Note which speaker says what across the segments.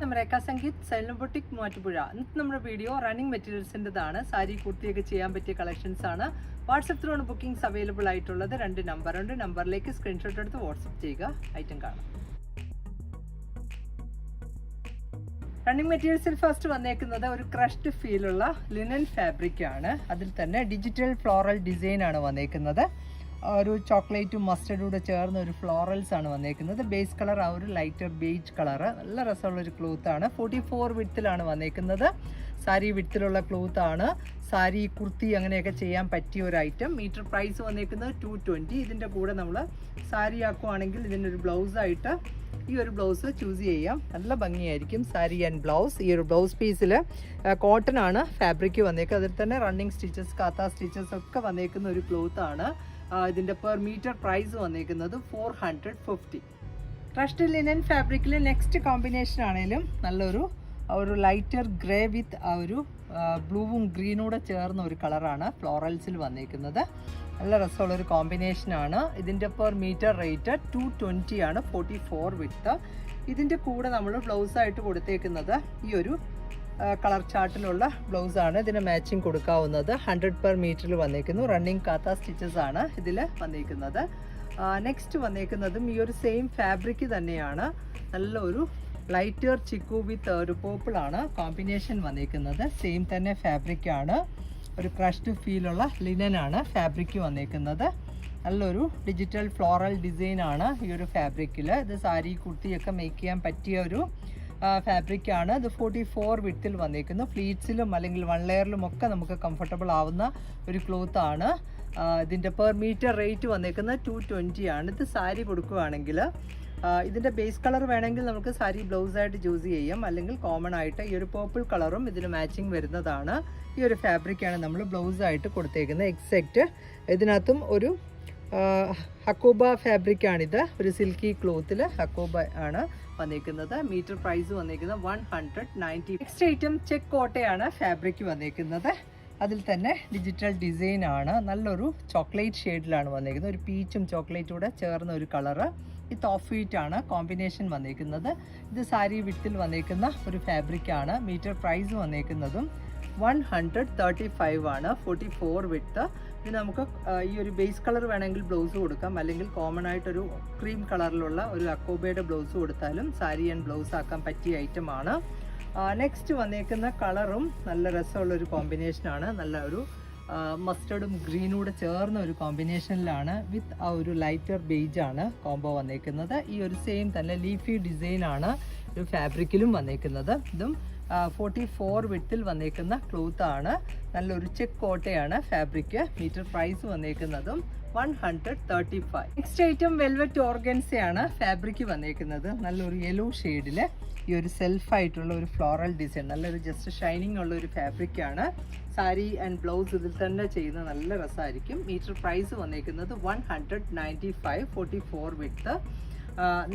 Speaker 1: നമ്മുടെ രേഖ സംഗീത് സൈലംബോട്ടിക് ബൊട്ടിക് മൂവാറ്റുപുഴ ഇന്നത്തെ നമ്മുടെ വീഡിയോ റണ്ണിങ് മെറ്റീരിയൽസിന്റെതാണ് സാരി കുർത്തിയൊക്കെ ചെയ്യാൻ പറ്റിയ കളക്ഷൻസ് ആണ്. വാട്സപ്പ് ത്രൂ ആണ് ബുക്കിംഗ്സ് അവൈലബിൾ ആയിട്ടുള്ളത് രണ്ട് നമ്പർ ഉണ്ട്. നമ്പറിലേക്ക് സ്ക്രീൻഷോട്ട് എടുത്ത് വാട്സപ്പ് ചെയ്യുക. ഐറ്റം കാണാം. റണ്ണിങ് മെറ്റീരിയൽസിൽ ഫസ്റ്റ് വന്നേക്കുന്നത് ഒരു ക്രഷ്ഡ് ഫീലുള്ള ലിനൻ ഫാബ്രിക് ആണ്. അതിൽ തന്നെ ഡിജിറ്റൽ ഫ്ലോറൽ ഡിസൈൻ ആണ് വന്നേക്കുന്നത്. ഒരു ചോക്ലേറ്റും മസ്റ്റർഡും കൂടെ ചേർന്ന ഒരു ഫ്ലോറൽസ് ആണ് വന്നേക്കുന്നത്. ബേസ് കളർ ആ ഒരു ലൈറ്റർ ബേജ് കളറ് നല്ല രസമുള്ള ഒരു ക്ലോത്ത് ആണ്. ഫോർട്ടി ഫോർ വിത്തിലാണ് വന്നേക്കുന്നത്. സാരി വിത്തിലുള്ള ക്ലോത്ത് ആണ്. സാരി കുർത്തി അങ്ങനെയൊക്കെ ചെയ്യാൻ പറ്റിയ ഒരു ഐറ്റം മീറ്റർ പ്രൈസ് വന്നേക്കുന്നത് ടു ട്വന്റി ഇതിന്റെ കൂടെ നമ്മൾ സാരി ആക്കുവാണെങ്കിൽ ഇതിന്റെ ഒരു ബ്ലൗസായിട്ട് ഈ ഒരു ബ്ലൗസ് ചൂസ് ചെയ്യാം. നല്ല ഭംഗിയായിരിക്കും സാരി ആൻഡ് ബ്ലൗസ് ഈ ഒരു ബ്ലൗസ് പീസിൽ കോട്ടൺ ആണ് ഫാബ്രിക് വന്നേക്കുന്നത്. അതിൽ തന്നെ റണ്ണിങ് സ്റ്റിച്ചസ് കാത്ത സ്റ്റിച്ചസ് ഒക്കെ വന്നേക്കുന്ന ഒരു ക്ലോത്ത് ആണ്. ഇതിന്റെ പെർ മീറ്റർ പ്രൈസ് വന്നിരിക്കുന്നത് four hundred fifty trust linen ഫാബ്രിക്കിൽ നെക്സ്റ്റ് കോമ്പിനേഷൻ ആണെങ്കിലും നല്ലൊരു ഒരു ലൈറ്റർ ഗ്രേ വിത്ത് ആ ഒരു ബ്ലൂവും ഗ്രീനും കൂടെ ചേർന്ന ഒരു കളറാണ് ഫ്ലോറൽസിൽ വന്നിരിക്കുന്നത് നല്ല രസമുള്ള ഒരു കോമ്പിനേഷനാണ് ഇതിന്റെ per metre rate two twenty ആണ് ഫോർട്ടി ഫോർ വിത്ത് ഇതിന്റെ കൂടെ നമ്മൾ ബ്ലൗസായിട്ട് കൊടുത്തേക്കുന്നത് ഈ ഒരു കളർ ചാർട്ടിലുള്ള ബ്ലൗസാണ് ഇതിന് മാച്ചിങ് കൊടുക്കാവുന്നത്. ഹൺഡ്രഡ് പെർ മീറ്ററിൽ വന്നേക്കുന്നു. റണ്ണിങ് കാത്ത സ്റ്റിച്ചസ് ആണ് ഇതിൽ വന്നേക്കുന്നത്. നെക്സ്റ്റ് വന്നേക്കുന്നതും ഈ ഒരു സെയിം ഫാബ്രിക് തന്നെയാണ്. നല്ലൊരു ലൈറ്റർ ചിക്കു വിത്ത് ഒരു പോപ്പിളാണ് കോമ്പിനേഷൻ വന്നേക്കുന്നത്. സെയിം തന്നെ ഫാബ്രിക് ആണ്. ഒരു ക്രഷ്ഡ് ഫീലുള്ള ലിനൻ ആണ് ഫാബ്രിക് വന്നേക്കുന്നത്. നല്ലൊരു ഡിജിറ്റൽ ഫ്ലോറൽ ഡിസൈൻ ആണ് ഈ ഒരു ഫാബ്രിക്കിൽ ഇത് സാരി കുർത്തിയൊക്കെ മേക്ക് ചെയ്യാൻ പറ്റിയ ഒരു ഫാബ്രിക് ആണ്. ഇത് ഫോർട്ടി ഫോർ വിട്ടിൽ വന്നിരിക്കുന്നു ഫ്ലീറ്റ്സിലും അല്ലെങ്കിൽ വൺ ലെയറിലും ഒക്കെ നമുക്ക് കംഫർട്ടബിൾ ആവുന്ന ഒരു ക്ലോത്ത് ആണ്. ഇതിന്റെ പെർ മീറ്റർ റേറ്റ് വന്നേക്കുന്നത് ടു ട്വന്റി ആണ്. ഇത് സാരി കൊടുക്കുകയാണെങ്കിൽ ഇതിന്റെ ബേസ് കളർ വേണമെങ്കിൽ നമുക്ക് സാരി ബ്ലൗസായിട്ട് ചൂസ് ചെയ്യാം. അല്ലെങ്കിൽ കോമൺ ആയിട്ട് ഈ ഒരു പേർപ്പിൾ കളറും ഇതിന് മാച്ചിങ് വരുന്നതാണ്. ഈ ഒരു ഫാബ്രിക്കാണ് നമ്മൾ ബ്ലൗസായിട്ട് കൊടുത്തേക്കുന്നത്. എക്സാക്റ്റ് ഇതിനകത്തും ഒരു ഹക്കോബ ഫാബ്രിക്കാണിത് ഒരു സിൽക്കി ക്ലോത്തിൽ ഹക്കോബ ആണ്. വന്നേക്കുന്നത് മീറ്റർ പ്രൈസ് വന്നേക്കുന്നത് one hundred ninety next item check കോട്ടയാണ് ഫാബ്രിക് വന്നേക്കുന്നത്. അതിൽ തന്നെ ഡിജിറ്റൽ ഡിസൈൻ ആണ്. നല്ലൊരു ചോക്ലേറ്റ് ഷെയ്ഡിലാണ് വന്നേക്കുന്നത്. ഒരു പീച്ചും ചോക്ലേറ്റും കൂടെ ചേർന്ന ഒരു കളറ് ഇത് ഓഫ് വൈറ്റ് ആണ് കോമ്പിനേഷൻ വന്നേക്കുന്നത്. ഇത് സാരി വിട്ടിൽ വന്നേക്കുന്ന ഒരു ഫാബ്രിക് ആണ്. മീറ്റർ പ്രൈസ് വന്നേക്കുന്നതും വൺ ഹൺഡ്രഡ് തേർട്ടി ഫൈവ് ആണ്. ഫോർട്ടി ഫോർ വിട്ട് ഇത് നമുക്ക് ഈ ഒരു ബേസ് കളർ വേണമെങ്കിൽ ബ്ലൗസ് കൊടുക്കാം. അല്ലെങ്കിൽ കോമൺ ആയിട്ടൊരു ക്രീം കളറിലുള്ള ഒരു അക്കോബയുടെ ബ്ലൗസ് കൊടുത്താലും സാരി ആൻഡ് ബ്ലൗസ് ആക്കാൻ പറ്റിയ ഐറ്റമാണ് നെക്സ്റ്റ് വന്നേക്കുന്ന കളറും നല്ല രസമുള്ള ഒരു കോമ്പിനേഷനാണ് നല്ല ഒരു മസ്റ്റർഡും ഗ്രീനും കൂടെ ചേർന്ന ഒരു കോമ്പിനേഷനിലാണ് വിത്ത് ആ ഒരു ലൈറ്റർ ബേജ് ആണ് കോംബോ വന്നേക്കുന്നത്. ഈ ഒരു സെയിം തന്നെ ലീഫി ഡിസൈനാണ് ഒരു ഫാബ്രിക്കിലും വന്നേക്കുന്നത്. ഇതും ഫോർട്ടി ഫോർ വിട്ടിൽ വന്നേക്കുന്ന ക്ലോത്ത് ആണ്. നല്ലൊരു ചെക്ക് കോട്ടയാണ് fabric metre price വന്നേക്കുന്നതും one hundred thirty five next item velvet ഓർഗൻസയാണ് fabric വന്നേക്കുന്നത്. നല്ലൊരു യെല്ലോ ഷെയ്ഡിൽ ഈ ഒരു സെൽഫായിട്ടുള്ള ഒരു ഫ്ലോറൽ ഡിസൈൻ നല്ലൊരു ജസ്റ്റ് ഷൈനിങ് ഉള്ള ഒരു ഫാബ്രിക്കാണ് സാരി ആൻഡ് ബ്ലൗസ് ഇതിൽ തന്നെ ചെയ്യുന്ന നല്ല രസമായിരിക്കും. മീറ്റർ പ്രൈസ് വന്നേക്കുന്നത് one hundred ninety five forty four with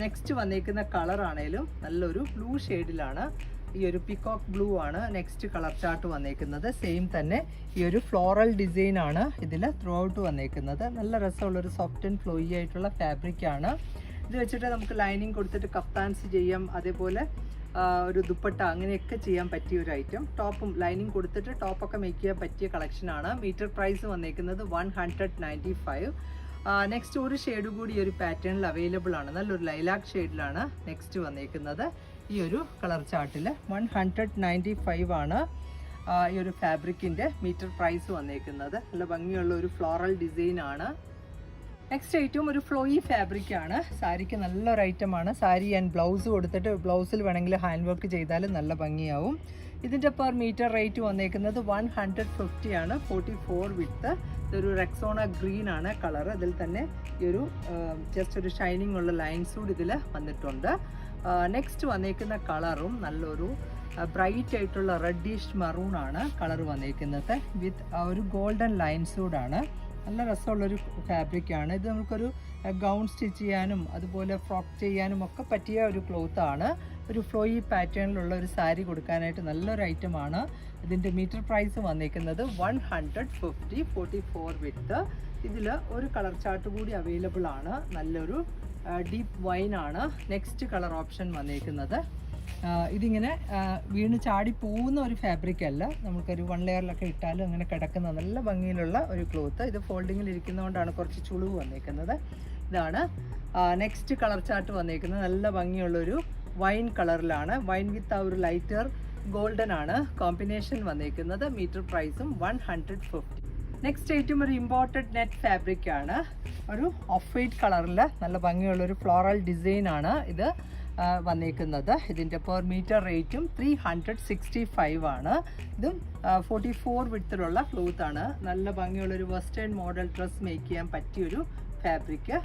Speaker 1: next വന്നേക്കുന്ന കളറാണേലും നല്ലൊരു ബ്ലൂ ഷെയ്ഡിലാണ് ഈ ഒരു പിക്കോക്ക് ബ്ലൂ ആണ് നെക്സ്റ്റ് കളർ ചാർട്ട് വന്നേക്കുന്നത്. സെയിം തന്നെ ഈ ഒരു ഫ്ലോറൽ ഡിസൈൻ ആണ് ഇതിൽ ത്രൂ ഔട്ട് വന്നേക്കുന്നത്. നല്ല രസമുള്ള ഒരു സോഫ്റ്റ് ആൻഡ് ഫ്ലോയി ആയിട്ടുള്ള ഫാബ്രിക് ആണ്. ഇത് വെച്ചിട്ട് നമുക്ക് ലൈനിങ് കൊടുത്തിട്ട് കപ്താൻസ് ചെയ്യാം. അതേപോലെ ഒരു ദുപ്പട്ട അങ്ങനെയൊക്കെ ചെയ്യാൻ പറ്റിയ ഒരു ഐറ്റം ടോപ്പും ലൈനിങ് കൊടുത്തിട്ട് ടോപ്പൊക്കെ മേക്ക് ചെയ്യാൻ പറ്റിയ കളക്ഷനാണ് മീറ്റർ പ്രൈസ് വന്നേക്കുന്നത് one hundred ninety five next ഒരു ഷെയ്ഡ് കൂടി ഒരു പാറ്റേണിൽ അവൈലബിൾ ആണ്. നല്ലൊരു ലൈലാക്ക് ഷെയ്ഡിലാണ് നെക്സ്റ്റ് വന്നേക്കുന്നത്. ഈ ഒരു കളർ ചാർട്ടിൽ വൺ ഹൺഡ്രഡ് നയന്റി ഫൈവ് ആണ്. ഈ ഒരു ഫാബ്രിക്കിന്റെ മീറ്റർ പ്രൈസ് വന്നേക്കുന്നത്. നല്ല ഭംഗിയുള്ള ഒരു ഫ്ലോറൽ ഡിസൈൻ ആണ്. നെക്സ്റ്റ് ഐറ്റം ഒരു ഫ്ലോയി ഫാബ്രിക് ആണ്. സാരിക്ക് നല്ലൊരു ഐറ്റം ആണ്. സാരി ആൻഡ് ബ്ലൗസ് കൊടുത്തിട്ട് ബ്ലൗസിൽ വേണമെങ്കിൽ ഹാൻഡ് വർക്ക് ചെയ്താൽ നല്ല ഭംഗിയാവും. ഇതിന്റെ പെർ മീറ്റർ റേറ്റ് വന്നേക്കുന്നത് വൺ ഹൺഡ്രഡ് ഫിഫ്റ്റി ആണ്. Forty four with. ഇതൊരു റെക്സോണ ഗ്രീൻ ആണ് കളർ അതിൽ തന്നെ ഈ ഒരു ജസ്റ്റ് ഒരു ഷൈനിങ് ഉള്ള ലൈൻസ് കൂടി ഇതിൽ വന്നിട്ടുണ്ട്. നെക്സ്റ്റ് വന്നേക്കുന്ന കളറും നല്ലൊരു ബ്രൈറ്റ് ആയിട്ടുള്ള റെഡിഷ് മറൂൺ ആണ് കളർ വന്നേക്കുന്നത്. വിത്ത് ഒരു ഗോൾഡൻ ലൈൻസ് കൂടാണ്. നല്ല രസമുള്ളൊരു ഫാബ്രിക്കാണ് ഇത് നമുക്കൊരു ഗൗൺ സ്റ്റിച്ച് ചെയ്യാനും അതുപോലെ ഫ്രോക്ക് ചെയ്യാനും ഒക്കെ പറ്റിയ ഒരു ക്ലോത്ത് ആണ്. ഒരു ഫ്ലോയി പാറ്റേണിലുള്ള ഒരു സാരി കൊടുക്കാനായിട്ട് നല്ലൊരു ഐറ്റം ആണ്. ഇതിന്റെ മീറ്റർ പ്രൈസ് വന്നിരിക്കുന്നത് one hundred fifty forty four with ഇതിൽ ഒരു കളർ ചാർട്ട് കൂടി അവൈലബിൾ ആണ്. നല്ലൊരു ഡീപ്പ് വൈൻ ആണ്. നെക്സ്റ്റ് കളർ ഓപ്ഷൻ വന്നിരിക്കുന്നത് ഇതിങ്ങനെ വീണ് ചാടി പോകുന്ന ഒരു ഫാബ്രിക് അല്ല. നമുക്കൊരു വൺ ലെയറിലൊക്കെ ഇട്ടാലും അങ്ങനെ കിടക്കുന്ന നല്ല ഭംഗിയിലുള്ള ഒരു ക്ലോത്ത് ഇത് ഫോൾഡിങ്ങിൽ ഇരിക്കുന്നതുകൊണ്ടാണ് കുറച്ച് ചുളിവ് വന്നേക്കുന്നത്. ഇതാണ്. നെക്സ്റ്റ് കളർ ചാർട്ട് വന്നേക്കുന്നത്. നല്ല ഭംഗിയുള്ളൊരു വൈൻ കളറിലാണ് വൈൻ വിത്ത് ആ ഒരു ലൈറ്റർ ഗോൾഡൻ ആണ് കോമ്പിനേഷൻ വന്നേക്കുന്നത്. മീറ്റർ പ്രൈസും one hundred fifty next item ഒരു ഇമ്പോർട്ടഡ് നെറ്റ് ഫാബ്രിക് ആണ്. ഒരു ഓഫ് വൈറ്റ് കളറിൽ നല്ല ഭംഗിയുള്ള ഒരു ഫ്ലോറൽ ഡിസൈൻ ആണ് ഇത് വന്നേക്കുന്നത്. ഇതിന്റെ പെർ മീറ്റർ റേറ്റും ത്രീ ഹൺഡ്രഡ് സിക്സ്റ്റി ഫൈവ് ആണ്. ഇതും ഫോർട്ടി ഫോർ വിടത്തിലുള്ള ക്ലോത്ത് ആണ്. നല്ല ഭംഗിയുള്ളൊരു വെസ്റ്റേൺ മോഡൽ ഡ്രസ്സ് മേക്ക് ചെയ്യാൻ പറ്റിയൊരു ഫാബ്രിക്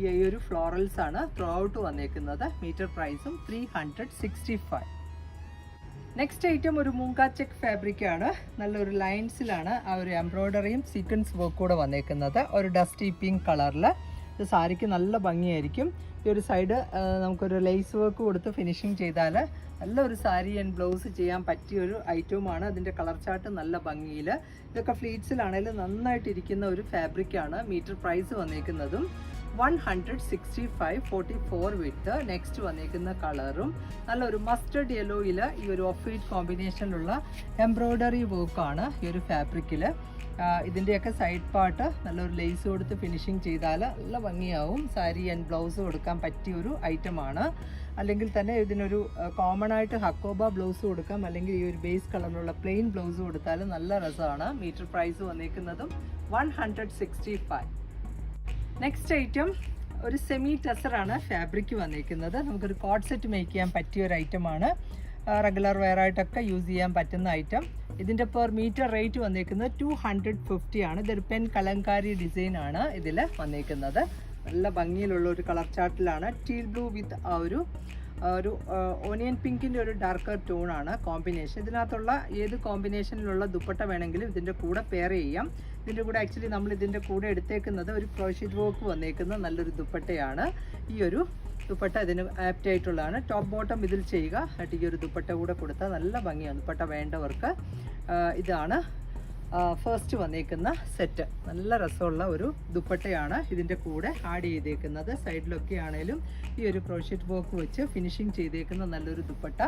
Speaker 1: ഈ ഒരു ഫ്ലോറൽസ് ആണ് ത്രൂ ഔട്ട് വന്നേക്കുന്നത്. മീറ്റർ പ്രൈസും three hundred sixty five next item ഒരു മൂങ്കാ ചെക്ക് ഫാബ്രിക് ആണ്. നല്ലൊരു ലൈൻസിലാണ് ആ ഒരു എംബ്രോയ്ഡറിയും സീക്വൻസ് വർക്ക് കൂടെ വന്നേക്കുന്നത്. ഒരു ഡസ്റ്റി പിങ്ക് കളറിൽ ഇത് സാരിക്ക് നല്ല ഭംഗിയായിരിക്കും. ഈ ഒരു സൈഡ് നമുക്കൊരു ലേസ് വർക്ക് കൊടുത്ത് ഫിനിഷിങ് ചെയ്താൽ നല്ലൊരു സാരി ആൻഡ് ബ്ലൗസ് ചെയ്യാൻ പറ്റിയ ഒരു ഐറ്റവുമാണ് അതിന്റെ കളർ ചാർട്ട് നല്ല ഭംഗിയിൽ ഇതൊക്കെ ഫ്ലീറ്റ്സിലാണെങ്കിലും നന്നായിട്ട് ഇരിക്കുന്ന ഒരു ഫാബ്രിക്കാണ് metre price വന്നേക്കുന്നതും one hundred sixty five forty four with next വന്നിരിക്കുന്ന കളറും നല്ലൊരു മസ്റ്റർഡ് യെല്ലോയിൽ ഈ ഒരു ഓഫ് വൈറ്റ് കോമ്പിനേഷനിലുള്ള എംബ്രോയ്ഡറി വർക്കാണ് ഈ ഒരു ഫാബ്രിക്കിൽ ഇതിന്റെയൊക്കെ സൈഡ് പാർട്ട് നല്ലൊരു ലേസ് കൊടുത്ത് ഫിനിഷിങ് ചെയ്താൽ നല്ല ഭംഗിയാവും. സാരി ആൻഡ് ബ്ലൗസ് കൊടുക്കാൻ പറ്റിയൊരു ഐറ്റമാണ് അല്ലെങ്കിൽ തന്നെ ഇതിനൊരു കോമൺ ആയിട്ട് ഹക്കോബ ബ്ലൗസ് കൊടുക്കാം. അല്ലെങ്കിൽ ഈ ഒരു ബേസ് കളറിലുള്ള പ്ലെയിൻ ബ്ലൗസ് കൊടുത്താൽ നല്ല രസമാണ്. Metre price വന്നേക്കുന്നതും one hundred sixty five next item ഒരു സെമി ടെസറാണ് ഫാബ്രിക് വന്നിരിക്കുന്നത് നമുക്കൊരു കോഡ് സെറ്റ് മേക്ക് ചെയ്യാൻ പറ്റിയ ഒരു ഐറ്റമാണ് റെഗുലർ വെയർ ആയിട്ടൊക്കെ യൂസ് ചെയ്യാൻ പറ്റുന്ന ഐറ്റം ഇതിന്റെ പെർ മീറ്റർ റേറ്റ് വന്നിരിക്കുന്നത് ടു ഹൺഡ്രഡ് ഫിഫ്റ്റി ആണ്. ഇതൊരു പെൻ കലങ്കാരി ഡിസൈൻ ആണ് ഇതിൽ വന്നിരിക്കുന്നത് നല്ല ഭംഗിയിലുള്ള ഒരു കളർ ചാർട്ടിലാണ് ടീൽ ബ്ലൂ വിത്ത് ആ ഒരു ഒരു ഓണിയൻ പിങ്കിന്റെ ഒരു ഡാർക്കർ ടോൺ ആണ് കോമ്പിനേഷൻ ഇതിനകത്തുള്ള ഏത് കോമ്പിനേഷനിലുള്ള ദുപ്പട്ട വേണമെങ്കിലും ഇതിന്റെ കൂടെ പെയർ ചെയ്യാം. ഇതിന്റെ കൂടെ ആക്ച്വലി നമ്മൾ ഇതിന്റെ കൂടെ എടുത്തേക്കുന്നത് ഒരു ക്രോഷിറ്റ് വർക്ക് വന്നേക്കുന്ന നല്ലൊരു ദുപ്പട്ടയാണ്. ഈ ഒരു ദുപ്പട്ട ഇതിന് ആപ്റ്റ് ആയിട്ടുള്ളതാണ്. ടോപ്പ് ബോട്ടം ഇതിൽ ചെയ്യുക. ഈ ഒരു ദുപ്പട്ട കൂടെ കൊടുത്താൽ നല്ല ഭംഗിയാണ്. ദുപ്പട്ട വേണ്ടവർക്ക് ഇതാണ് ഫസ്റ്റ് വന്നേക്കുന്ന സെറ്റ് നല്ല രസമുള്ള ഒരു ദുപ്പട്ടയാണ് ഇതിന്റെ കൂടെ ആഡ് ചെയ്തേക്കുന്നത്. സൈഡിലൊക്കെ ആണേലും ഈ ഒരു ക്രോഷ്യറ്റ് ബോക്ക് വെച്ച് ഫിനിഷിങ് ചെയ്തേക്കുന്ന നല്ലൊരു ദുപ്പട്ട.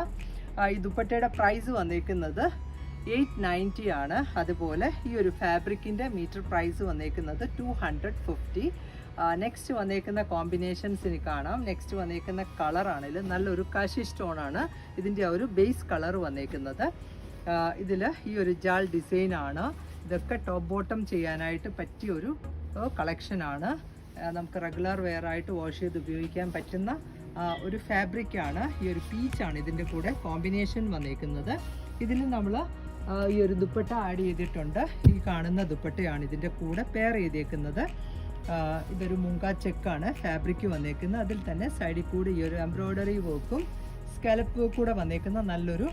Speaker 1: ഈ ദുപ്പട്ടയുടെ പ്രൈസ് വന്നേക്കുന്നത് എയ്റ്റ് നയന്റി ആണ്. അതുപോലെ ഈ ഒരു ഫാബ്രിക്കിന്റെ മീറ്റർ പ്രൈസ് വന്നേക്കുന്നത് ടു ഹൺഡ്രഡ് ഫിഫ്റ്റി നെക്സ്റ്റ് വന്നേക്കുന്ന കോമ്പിനേഷൻസിന് കാണാം. നെക്സ്റ്റ് വന്നേക്കുന്ന കളറാണെങ്കിൽ നല്ലൊരു കാശി സ്റ്റോൺ ആണ്. ഇതിന്റെ ഒരു ബേസ് കളർ വന്നേക്കുന്നത്. ഇതിൽ ഈ ഒരു ജാൾ ഡിസൈൻ ആണ്. ഇതൊക്കെ ടോപ്പ് ബോട്ടം ചെയ്യാനായിട്ട് പറ്റിയ ഒരു കളക്ഷനാണ് നമുക്ക് റെഗുലർ വെയർ ആയിട്ട് വാഷ് ചെയ്ത് ഉപയോഗിക്കാൻ പറ്റുന്ന ഒരു ഫാബ്രിക് ആണ്. ഈ ഒരു പീച്ചാണ് ഇതിന്റെ കൂടെ കോമ്പിനേഷൻ വന്നേക്കുന്നത്. ഇതിൽ നമ്മൾ ഈ ഒരു ദുപ്പട്ട ആഡ് ചെയ്തിട്ടുണ്ട്. ഈ കാണുന്ന ദുപ്പട്ടയാണ് ഇതിന്റെ കൂടെ പെയർ ചെയ്തേക്കുന്നത്. ഇതൊരു മുങ്കാ ചെക്കാണ് ഫാബ്രിക് വന്നേക്കുന്നത് അതിൽ തന്നെ സൈഡിൽ കൂടി ഈ ഒരു എംബ്രോയ്ഡറി വർക്കും സ്കലപ്പ് കൂടെ വന്നേക്കുന്ന നല്ലൊരു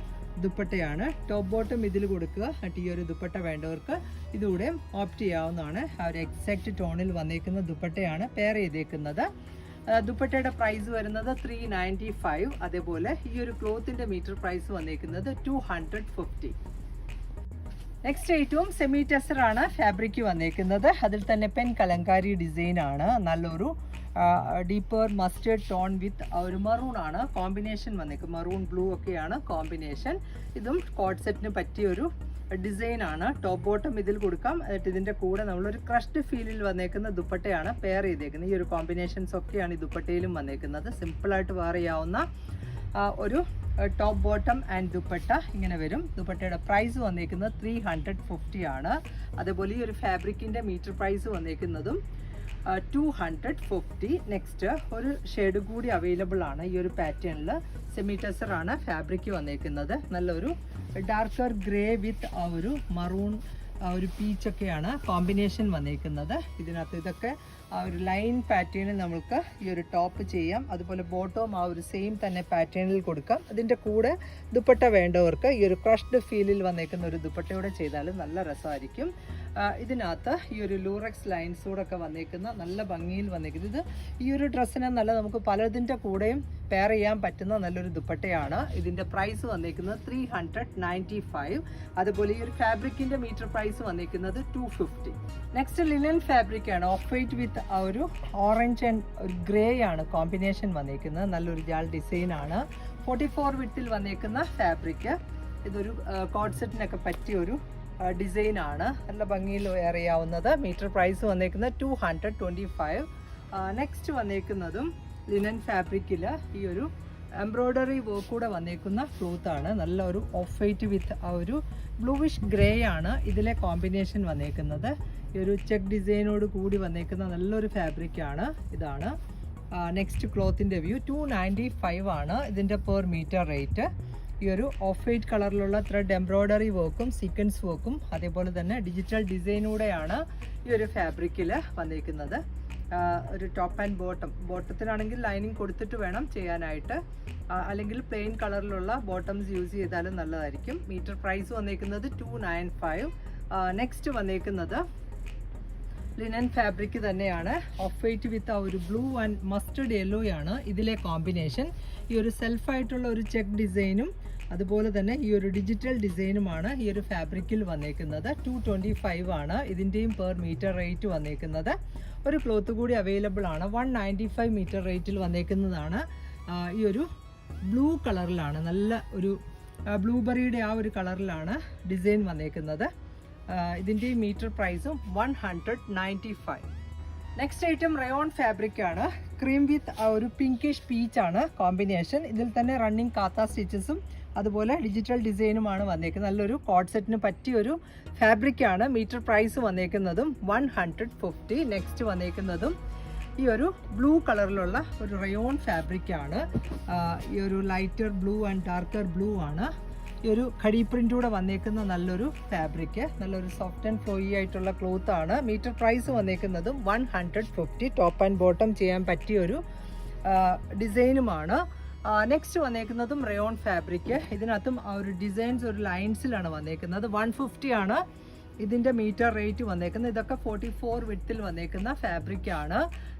Speaker 1: ദുപ്പട്ടയാണ്. ടോപ്പ് ബോട്ടം ഇതിൽ കൊടുക്കുക. എന്നിട്ട് ഈ ഒരു ദുപ്പട്ട വേണ്ടവർക്ക് ഇതുകൂടെ ഓപ്റ്റ് ചെയ്യാവുന്നതാണ്. ആ ഒരു എക്സാക്റ്റ് ടോണിൽ വന്നേക്കുന്ന ദുപ്പട്ടയാണ് പെയർ ചെയ്തേക്കുന്നത്. ദുപ്പട്ടയുടെ പ്രൈസ് വരുന്നത് ത്രീ നയന്റി ഫൈവ് അതേപോലെ ഈ ഒരു ക്ലോത്തിന്റെ മീറ്റർ പ്രൈസ് വന്നേക്കുന്നത് ടു ഹൺഡ്രഡ് ഫിഫ്റ്റി നെക്സ്റ്റ് ഏറ്റവും സെമി ടെസർ ആണ് ഫാബ്രിക് വന്നേക്കുന്നത്. അതിൽ തന്നെ പെൻ കലങ്കാരി ഡിസൈൻ ആണ്. നല്ലൊരു ഡീപ്പർ മസ്റ്റേർഡ് ടോൺ വിത്ത് ഒരു മറൂൺ ആണ്. കോമ്പിനേഷൻ വന്നേക്കും മറൂൺ ബ്ലൂ ഒക്കെയാണ് കോമ്പിനേഷൻ ഇതും കോഡ് സെറ്റിന് പറ്റിയ ഒരു ഡിസൈൻ ആണ്. ടോപ്പ് ബോട്ടം ഇതിൽ കൊടുക്കാം. എന്നിട്ട് ഇതിന്റെ കൂടെ നമ്മളൊരു ക്രഷ്ഡ് ഫീലിൽ വന്നേക്കുന്ന ദുപ്പട്ടയാണ് പെയർ ചെയ്തേക്കുന്നത്. ഈ ഒരു കോമ്പിനേഷൻസ് ഒക്കെയാണ് ഈ ദുപ്പട്ടയിലും വന്നേക്കുന്നത്. സിമ്പിളായിട്ട് വെയർ ചെയ്യാവുന്ന ഒരു ടോപ്പ് ബോട്ടം ആൻഡ് ദുപ്പട്ട ഇങ്ങനെ വരും. ദുപ്പട്ടയുടെ പ്രൈസ് വന്നേക്കുന്നത് ത്രീ ഹൺഡ്രഡ് ഫിഫ്റ്റി ആണ്. അതേപോലെ ഈ ഒരു ഫാബ്രിക്കിന്റെ മീറ്റർ പ്രൈസ് വന്നേക്കുന്നതും ടു ഹൺഡ്രഡ് ഫിഫ്റ്റി നെക്സ്റ്റ് ഒരു ഷെയ്ഡ് കൂടി അവൈലബിൾ ആണ് ഈ ഒരു പാറ്റേണിൽ സെമി ആണ് ഫാബ്രിക് വന്നേക്കുന്നത്. നല്ലൊരു ഡാർക്കർ ഗ്രേ വിത്ത് ആ ഒരു മറൂൺ ഒരു പീച്ചൊക്കെയാണ് കോമ്പിനേഷൻ വന്നേക്കുന്നത്. ഇതിനകത്ത് ഇതൊക്കെ ആ ഒരു ലൈൻ പാറ്റേണിൽ നമുക്ക് ഈ ഒരു ടോപ്പ് ചെയ്യാം. അതുപോലെ ബോട്ടവും ആ ഒരു സെയിം തന്നെ പാറ്റേണിൽ കൊടുക്കാം. അതിന്റെ കൂടെ ദുപ്പട്ട വേണ്ടവർക്ക് ഈ ഒരു ക്രഷ്ഡ് ഫീലിൽ വന്നേക്കുന്ന ഒരു ദുപ്പട്ടയോടെ ചെയ്താൽ നല്ല രസമായിരിക്കും. ഇതിനകത്ത് ഈ ഒരു ലൂറക്സ് ലൈൻസോടൊക്കെ വന്നേക്കുന്ന നല്ല ഭംഗിയിൽ വന്നേക്കുന്നത് ഇത് ഈ ഒരു ഡ്രസ്സിനെ നല്ല നമുക്ക് പലതിന്റെ കൂടെയും പെയർ ചെയ്യാൻ പറ്റുന്ന നല്ലൊരു ദുപ്പട്ടയാണ്. ഇതിന്റെ പ്രൈസ് വന്നേക്കുന്നത് ത്രീ ഹൺഡ്രഡ് നയന്റി ഫൈവ് അതുപോലെ ഈ ഒരു ഫാബ്രിക്കിന്റെ മീറ്റർ പ്രൈസ് വന്നേക്കുന്നത് ടു ഫിഫ്റ്റി നെക്സ്റ്റ് ലിനൻ ഫാബ്രിക്കാണ് ഓഫ് വൈറ്റ് വിത്ത് ആ ഒരു ഓറഞ്ച് ആൻഡ് ഒരു ഗ്രേ ആണ് കോമ്പിനേഷൻ വന്നേക്കുന്നത്. നല്ലൊരു ജാൾ ഡിസൈൻ ആണ്. ഫോർട്ടി ഫോർ വിട്ടിൽ വന്നേക്കുന്ന ഫാബ്രിക് ഇതൊരു കോഡ്സെറ്റിനൊക്കെ പറ്റിയ ഒരു ഡിസൈൻ ആണ്. നല്ല ഭംഗിയിൽ അറിയാവുന്നത് മീറ്റർ പ്രൈസ് വന്നേക്കുന്നത് two hundred twenty five next വന്നേക്കുന്നതും linen ഫാബ്രിക്കിൽ ഈ ഒരു എംബ്രോയ്ഡറി വർക്ക് കൂടെ വന്നേക്കുന്ന ക്ലോത്ത് ആണ്. നല്ല ഒരു ഓഫ് വൈറ്റ് വിത്ത് ആ ഒരു ബ്ലൂവിഷ് ഗ്രേ ആണ് ഇതിലെ കോമ്പിനേഷൻ വന്നേക്കുന്നത്. ഒരു ചെക്ക് ഡിസൈനോട് കൂടി വന്നേക്കുന്ന നല്ലൊരു ഫാബ്രിക് ആണ് ഇതാണ് നെക്സ്റ്റ് ക്ലോത്തിന്റെ വ്യൂ ടു നയന്റി ഫൈവ് ആണ് ഇതിന്റെ പെർ മീറ്റർ റേറ്റ് ഈ ഒരു ഓഫ് വൈറ്റ് കളറിലുള്ള ത്രെഡ് എംബ്രോയ്ഡറി വർക്കും സീക്വൻസ് വർക്കും അതേപോലെ തന്നെ ഡിജിറ്റൽ ഡിസൈനൂടെയാണ് ഈ ഒരു ഫാബ്രിക്കിൽ വന്നിരിക്കുന്നത് ഒരു ടോപ്പ് ആൻഡ് ബോട്ടം ബോട്ടത്തിനാണെങ്കിൽ ലൈനിങ് കൊടുത്തിട്ട് വേണം ചെയ്യാനായിട്ട്. അല്ലെങ്കിൽ പ്ലെയിൻ കളറിലുള്ള ബോട്ടംസ് യൂസ് ചെയ്താലും നല്ലതായിരിക്കും. മീറ്റർ പ്രൈസ് വന്നേക്കുന്നത് ടു നയൻ ഫൈവ് നെക്സ്റ്റ് വന്നേക്കുന്നത് ലിനൻ ഫാബ്രിക് തന്നെയാണ്. ഓഫ് വൈറ്റ് വിത്ത് ആ ഒരു ബ്ലൂ ആൻഡ് മസ്റ്റർഡ് ആണ് ഇതിലെ കോമ്പിനേഷൻ ഈ ഒരു സെൽഫായിട്ടുള്ള ഒരു ചെക്ക് ഡിസൈനും അതുപോലെ തന്നെ ഈ ഒരു ഡിജിറ്റൽ ഡിസൈനുമാണ് ഈ ഒരു ഫാബ്രിക്കിൽ വന്നേക്കുന്നത്. ടു ട്വന്റി ഫൈവ് ആണ് ഇതിന്റെയും പെർ മീറ്റർ റേറ്റ് വന്നേക്കുന്നത്. ഒരു ക്ലോത്ത് കൂടി അവൈലബിൾ ആണ്. വൺ നയന്റി ഫൈവ് മീറ്റർ റേറ്റിൽ വന്നേക്കുന്നതാണ്. ഈ ഒരു ബ്ലൂ കളറിലാണ് നല്ല ഒരു ബ്ലൂബെറിയുടെ ആ ഒരു കളറിലാണ് ഡിസൈൻ വന്നേക്കുന്നത്. ഇതിന്റെ മീറ്റർ പ്രൈസും one hundred ninety five. Next item rayon fabric ആണ്. ക്രീം വിത്ത് ഒരു പിങ്കിഷ് പീച്ച് ആണ് കോമ്പിനേഷൻ ഇതിൽ തന്നെ റണ്ണിങ് കാത്ത സ്റ്റിച്ചസും അതുപോലെ ഡിജിറ്റൽ ഡിസൈനുമാണ് വന്നേക്കുന്നത്. നല്ലൊരു കോഡ് സെറ്റിന് പറ്റിയ ഒരു ഫാബ്രിക് ആണ് മീറ്റർ പ്രൈസ് വന്നേക്കുന്നതും വൺ ഹൺഡ്രഡ് ഫിഫ്റ്റി. നെക്സ്റ്റ് വന്നേക്കുന്നതും ഈ ഒരു ബ്ലൂ കളറിലുള്ള ഒരു റയോൺ ഫാബ്രിക് ആണ്. ഈ ഒരു lighter blue and darker blue ആണ്. ഈ ഒരു ഖടി പ്രിന്റൂടെ വന്നേക്കുന്ന നല്ലൊരു ഫാബ്രിക് നല്ലൊരു സോഫ്റ്റ് ആൻഡ് ഫ്ലോയി ആയിട്ടുള്ള ക്ലോത്ത് ആണ്. Metre price വന്നേക്കുന്നതും one hundred fifty top and bottom ചെയ്യാൻ പറ്റിയ ഒരു ഡിസൈനുമാണ് നെക്സ്റ്റ് വന്നേക്കുന്നതും റയോൺ ഫാബ്രിക് ഇതിനകത്തും ആ ഒരു ഡിസൈൻസ് ഒരു ലൈൻസിലാണ് വന്നേക്കുന്നത്. വൺ ഫിഫ്റ്റി ആണ്. ഇതിന്റെ മീറ്റർ റേറ്റ് വന്നേക്കുന്നത് ഇതൊക്കെ ഫോർട്ടി ഫോർ വിത്തിൽ വന്നേക്കുന്ന ഫാബ്രിക് ആണ്.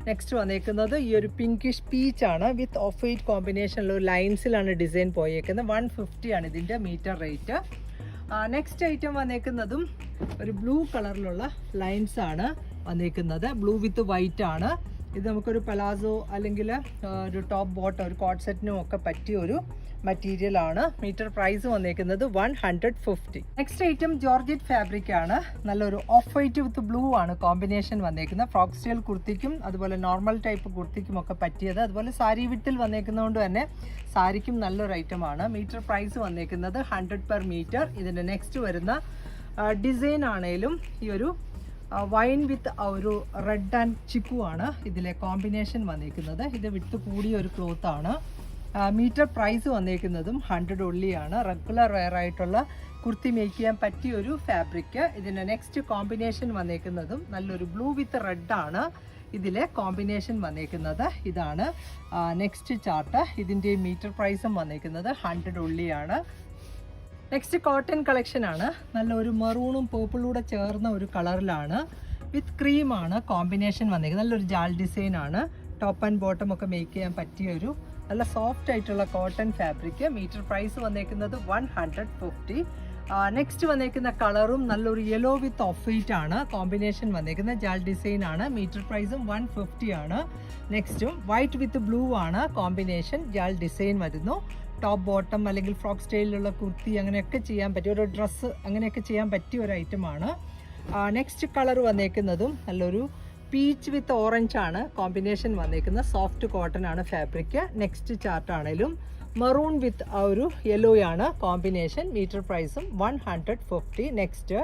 Speaker 1: നെക്സ്റ്റ് വന്നേക്കുന്നത് ഈ ഒരു പിങ്കിഷ് പീച്ച് ആണ്. വിത്ത് ഓഫ് വൈറ്റ് കോമ്പിനേഷനിൽ ഒരു ലൈൻസിലാണ് ഡിസൈൻ പോയേക്കുന്നത്. വൺ ഫിഫ്റ്റി ആണ് ഇതിന്റെ മീറ്റർ റേറ്റ്. നെക്സ്റ്റ് ഐറ്റം വന്നേക്കുന്നതും ഒരു ബ്ലൂ കളറിലുള്ള ലൈൻസ് ആണ് വന്നേക്കുന്നത്. ബ്ലൂ വിത്ത് വൈറ്റ് ആണ്. ഇത് നമുക്കൊരു പലാസോ അല്ലെങ്കിൽ ഒരു ടോപ്പ് ബോട്ടോ ഒരു കോട്ട് സെറ്റിനും ഒക്കെ പറ്റിയ ഒരു മെറ്റീരിയൽ ആണ്. മീറ്റർ പ്രൈസ് വന്നേക്കുന്നത് one hundred fifty next item georgette fabric ആണ്. നല്ലൊരു ഓഫ് വൈറ്റ് വിത്ത് ബ്ലൂ ആണ് കോമ്പിനേഷൻ വന്നേക്കുന്നത്. ഫ്രോക്ക് സ്റ്റൈൽ കുർത്തിക്കും അതുപോലെ നോർമൽ ടൈപ്പ് കുർത്തിക്കും ഒക്കെ പറ്റിയത്. അതുപോലെ സാരി വിത്തിൽ വന്നേക്കുന്നതുകൊണ്ട് തന്നെ സാരിക്കും നല്ലൊരു ഐറ്റം ആണ്. മീറ്റർ പ്രൈസ് വന്നേക്കുന്നത് ഹൺഡ്രഡ് പെർ മീറ്റർ ഇതിന്റെ നെക്സ്റ്റ് വരുന്ന ഡിസൈൻ ആണേലും ഈ ഒരു വൈൻ വിത്ത് ഒരു റെഡ് ആൻഡ് ചിക്കു ആണ് ഇതിലെ കോമ്പിനേഷൻ വന്നിരിക്കുന്നത് ഇത് വിട്ട് കൂടിയ ഒരു ക്ലോത്ത് ആണ്. മീറ്റർ പ്രൈസ് വന്നേക്കുന്നതും ഹൺഡ്രഡ് ഒള്ളിയാണ് റെഗുലർ വെയർ ആയിട്ടുള്ള കുർത്തി മേക്ക് ചെയ്യാൻ പറ്റിയ ഒരു ഫാബ്രിക് ഇതിന്റെ നെക്സ്റ്റ് കോമ്പിനേഷൻ വന്നേക്കുന്നതും നല്ലൊരു ബ്ലൂ വിത്ത് റെഡ് ആണ് ഇതിലെ കോമ്പിനേഷൻ വന്നേക്കുന്നത്. ഇതാണ് നെക്സ്റ്റ് ചാർട്ട് ഇതിന്റെ മീറ്റർ പ്രൈസും വന്നേക്കുന്നത് ഹൺഡ്രഡ് ഉള്ളിയാണ്. നെക്സ്റ്റ് കോട്ടൺ കളക്ഷൻ ആണ്. നല്ല ഒരു മെറൂണും പേർപ്പിളൂടെ ചേർന്ന ഒരു കളറിലാണ്. വിത്ത് ക്രീമാണ് കോമ്പിനേഷൻ വന്നിരിക്കുന്നത് നല്ലൊരു ജാൽ ഡിസൈൻ ആണ്. ടോപ്പ് ആൻഡ് ബോട്ടം ഒക്കെ മേക്ക് ചെയ്യാൻ പറ്റിയ ഒരു നല്ല സോഫ്റ്റ് ആയിട്ടുള്ള കോട്ടൺ ഫാബ്രിക് മീറ്റർ പ്രൈസ് വന്നേക്കുന്നത് വൺ ഹൺഡ്രഡ് ഫിഫ്റ്റി നെക്സ്റ്റ് വന്നേക്കുന്ന കളറും നല്ലൊരു യെല്ലോ വിത്ത് ഓഫ് വൈറ്റ് ആണ്. കോമ്പിനേഷൻ വന്നേക്കുന്നത് ജാൽ ഡിസൈൻ ആണ്. മീറ്റർ പ്രൈസും വൺ ഫിഫ്റ്റി ആണ്. നെക്സ്റ്റും വൈറ്റ് വിത്ത് ബ്ലൂ ആണ്. കോമ്പിനേഷൻ ജാൽ ഡിസൈൻ വരുന്നു. ടോപ്പ് ബോട്ടം അല്ലെങ്കിൽ ഫ്രോക്ക് സ്റ്റൈലിലുള്ള കുർത്തി അങ്ങനെയൊക്കെ ചെയ്യാൻ പറ്റിയ ഒരു ഡ്രസ്സ് അങ്ങനെയൊക്കെ ചെയ്യാൻ പറ്റിയ ഒരു ഐറ്റമാണ് നെക്സ്റ്റ് കളർ വന്നേക്കുന്നതും നല്ലൊരു പീച്ച് വിത്ത് ഓറഞ്ച് ആണ് കോമ്പിനേഷൻ വന്നേക്കുന്നത്. സോഫ്റ്റ് കോട്ടൺ ആണ് ഫാബ്രിക്. നെക്സ്റ്റ് ചാർട്ട് ആണെങ്കിലും മെറൂൺ വിത്ത് ആ ഒരു യെല്ലോ ആണ് കോമ്പിനേഷൻ. മീറ്റർ പ്രൈസും വൺ ഹൺഡ്രഡ് ഫിഫ്റ്റി. നെക്സ്റ്റ്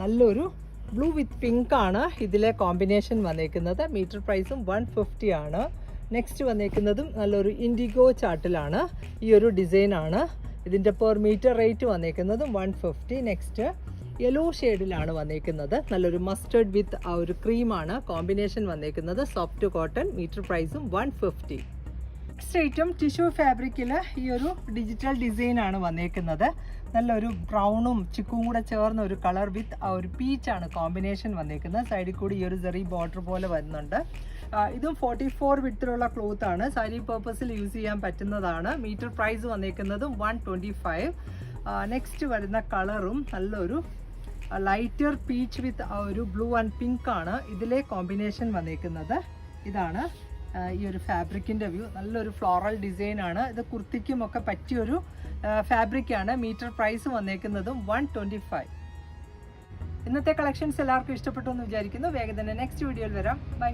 Speaker 1: നല്ലൊരു ബ്ലൂ വിത്ത് പിങ്ക് ആണ് ഇതിലെ കോമ്പിനേഷൻ വന്നിരിക്കുന്നത് മീറ്റർ പ്രൈസും വൺ ഫിഫ്റ്റി ആണ്. നെക്സ്റ്റ് വന്നിരിക്കുന്നതും നല്ലൊരു ഇൻഡിഗോ ചാർട്ടിലാണ് ഈ ഒരു ഡിസൈനാണ് ഇതിന്റെ പെർ മീറ്റർ റേറ്റ് വന്നിരിക്കുന്നതും വൺ ഫിഫ്റ്റി. നെക്സ്റ്റ് യെല്ലോ ഷെയ്ഡിലാണ് വന്നേക്കുന്നത്. നല്ലൊരു മസ്റ്റേർഡ് വിത്ത് ആ ഒരു ക്രീമാണ് കോമ്പിനേഷൻ വന്നേക്കുന്നത്. സോഫ്റ്റ് കോട്ടൺ മീറ്റർ പ്രൈസും one fifty next item tissue ഫാബ്രിക്കിൽ ഈ ഒരു ഡിജിറ്റൽ ഡിസൈൻ ആണ് വന്നേക്കുന്നത്. നല്ലൊരു ബ്രൗണും ചിക്കും കൂടെ ചേർന്ന ഒരു കളർ വിത്ത് ആ ഒരു പീച്ചാണ് കോമ്പിനേഷൻ വന്നേക്കുന്നത്. സൈഡിൽ കൂടി ഈ ഒരു ചെറിയ ബോർഡർ പോലെ വരുന്നുണ്ട്. ഇതും ഫോർട്ടി ഫോർ വിത്തിലുള്ള ക്ലോത്ത് ആണ്. സാരി പേർപ്പസിൽ യൂസ് ചെയ്യാൻ പറ്റുന്നതാണ്. മീറ്റർ പ്രൈസ് വന്നേക്കുന്നതും വൺ ട്വന്റി ഫൈവ് നെക്സ്റ്റ് വരുന്ന കളറും നല്ലൊരു ലൈറ്റർ പീച്ച് വിത്ത് ആ ഒരു ബ്ലൂ ആൻഡ് പിങ്ക് ആണ് ഇതിലെ കോമ്പിനേഷൻ വന്നേക്കുന്നത്. ഇതാണ് ഈ ഒരു ഫാബ്രിക്കിന്റെ വ്യൂ. നല്ലൊരു ഫ്ലോറൽ ഡിസൈൻ ആണ്. ഇത് കുർത്തിക്കും ഒക്കെ പറ്റിയൊരു ഫാബ്രിക്കാണ് മീറ്റർ പ്രൈസ് വന്നേക്കുന്നതും വൺ ട്വന്റി ഫൈവ്. ഇന്നത്തെ കളക്ഷൻസ് എല്ലാവർക്കും ഇഷ്ടപ്പെട്ടു എന്ന് വിചാരിക്കുന്നു. വേഗം തന്നെ നെക്സ്റ്റ് വീഡിയോയിൽ വരാം. ബൈ.